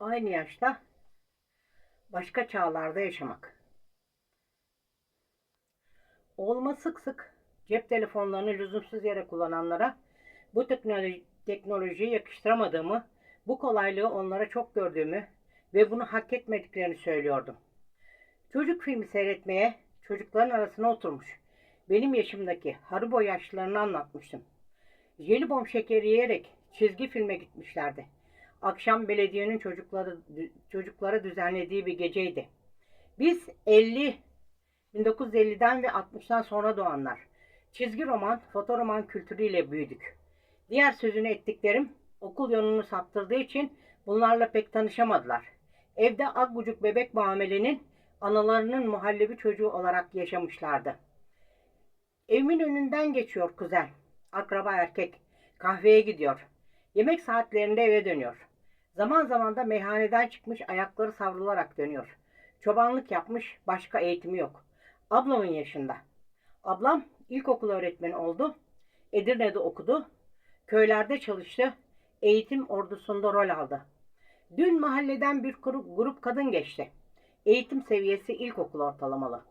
aynı yaşta başka çağlarda yaşamak. Oğluma sık sık cep telefonlarını lüzumsuz yere kullananlara bu teknoloji, teknolojiyi yakıştıramadığımı, bu kolaylığı onlara çok gördüğümü ve bunu hak etmediklerini söylüyordum. Çocuk filmi seyretmeye çocukların arasına oturmuş. Benim yaşımdaki Haribo yaşlılarını anlatmıştım. Jelibon şekeri yiyerek çizgi filme gitmişlerdi. Akşam belediyenin çocukları çocuklara düzenlediği bir geceydi. Biz 50 1950'den ve 60'tan sonra doğanlar. Çizgi roman, fotoroman kültürüyle büyüdük. Diğer sözünü ettiklerim okul yolunu saptırdığı için bunlarla pek tanışamadılar. Evde agbucuk bebek muamelenin analarının muhallebi çocuğu olarak yaşamışlardı. Evimin önünden geçiyor kuzen. Akraba erkek. Kahveye gidiyor. Yemek saatlerinde eve dönüyor. Zaman zaman da meyhaneden çıkmış ayakları savrularak dönüyor. Çobanlık yapmış, başka eğitimi yok. Ablamın yaşında. Ablam ilkokul öğretmeni oldu. Edirne'de okudu. Köylerde çalıştı. Eğitim ordusunda rol aldı. Dün mahalleden bir grup, kadın geçti. Eğitim seviyesi ilkokul ortalamalı.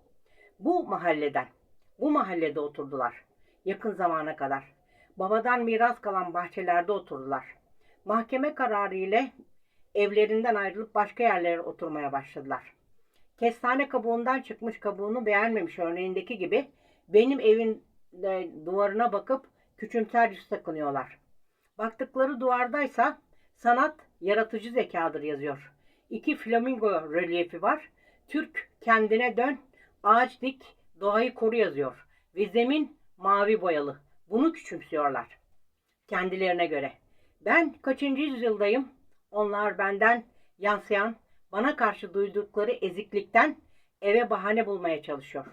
Bu mahalleden, bu mahallede oturdular. Yakın zamana kadar. Babadan miras kalan bahçelerde oturdular. Mahkeme kararı ile evlerinden ayrılıp başka yerlere oturmaya başladılar. Kestane kabuğundan çıkmış kabuğunu beğenmemiş örneğindeki gibi benim evin e, duvarına bakıp küçümser yüz takınıyorlar. Baktıkları duvardaysa sanat yaratıcı zekadır yazıyor. İki flamingo reliefi var. Türk kendine dön, ağaç dik, doğayı koru yazıyor. Ve zemin mavi boyalı. Bunu küçümsüyorlar. Kendilerine göre. Ben kaçıncı yüzyıldayım? Onlar benden yansıyan, bana karşı duydukları eziklikten eve bahane bulmaya çalışıyor.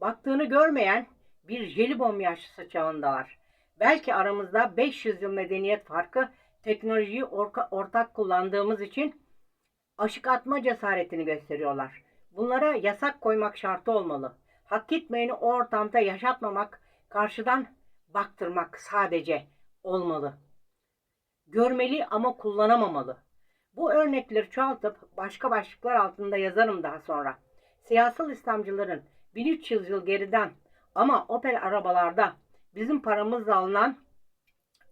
Baktığını görmeyen bir jelibon yaşlısı çağındalar. Belki aramızda 500 yıl medeniyet farkı teknolojiyi orka, ortak kullandığımız için aşık atma cesaretini gösteriyorlar. Bunlara yasak koymak şartı olmalı. Hak etmeyeni o ortamda yaşatmamak, karşıdan baktırmak sadece olmalı. Görmeli ama kullanamamalı. Bu örnekleri çoğaltıp başka başlıklar altında yazarım daha sonra. Siyasal İslamcıların 1300 yıl geriden ama Opel arabalarda bizim paramızla alınan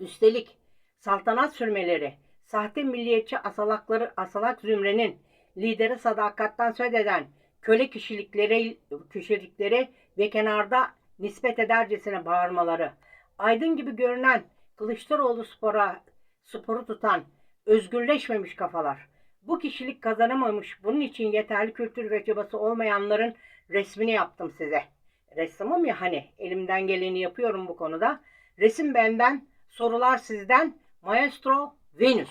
üstelik saltanat sürmeleri, sahte milliyetçi asalakları, asalak zümrenin lideri sadakattan söz eden köle kişilikleri, kişilikleri ve kenarda nispet edercesine bağırmaları, aydın gibi görünen Kılıçdaroğlu spora, sporu tutan özgürleşmemiş kafalar, bu kişilik kazanamamış, bunun için yeterli kültür ve çabası olmayanların resmini yaptım size. Ressamım ya hani elimden geleni yapıyorum bu konuda. Resim benden, sorular sizden. Maestro Venüs.